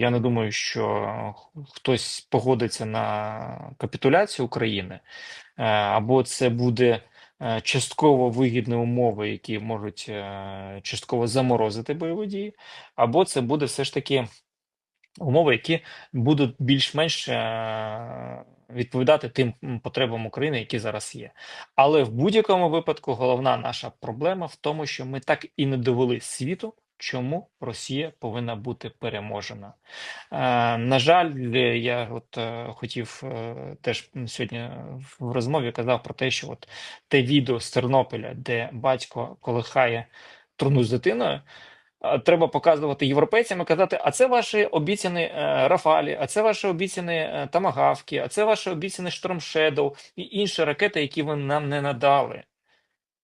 Я не думаю, що хтось погодиться на капітуляцію України, Е, або це буде е, частково вигідні умови, які можуть е, частково заморозити бойові дії, або це буде все ж таки умови, які будуть більш-менш відповідати тим потребам України, які зараз є. Але в будь-якому випадку головна наша проблема в тому, що ми так і не довели світу, чому Росія повинна бути переможена. Е, на жаль, е, я от е, хотів теж сьогодні в розмові казав про те, що от те відео з Тернополя, де батько колихає труну з дитиною. Треба показувати європейцям і казати, а це ваші обіцяні Рафалі, а це ваші обіцяні Тамагавки, а це ваші обіцяні Шторм і інші ракети, які ви нам не надали.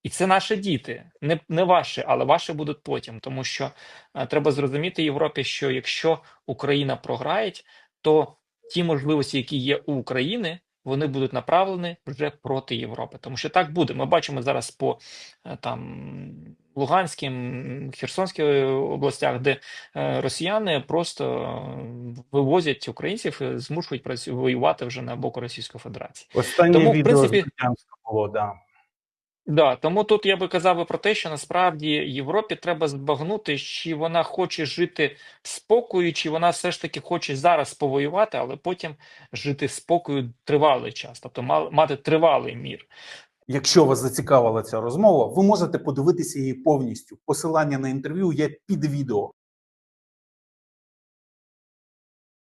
І це наші діти, не, не ваші, але ваші будуть потім. Тому що е, треба зрозуміти Європі, що якщо Україна програє, то ті можливості, які є у України, вони будуть направлені вже проти Європи. Тому що так буде. Ми бачимо зараз по е, там Луганським, Херсонській областях, де е, росіяни просто е, вивозять українців і змушують воювати вже на боку Російської Федерації. Останнє Тому, в відео принципі- з було, да. Да, тому тут я би казав про те, що насправді Європі треба збагнути, чи вона хоче жити в спокою, чи вона все ж таки хоче зараз повоювати, але потім жити в спокою тривалий час, тобто мати тривалий мір. Якщо вас зацікавила ця розмова, ви можете подивитися її повністю. Посилання на інтерв'ю є під відео.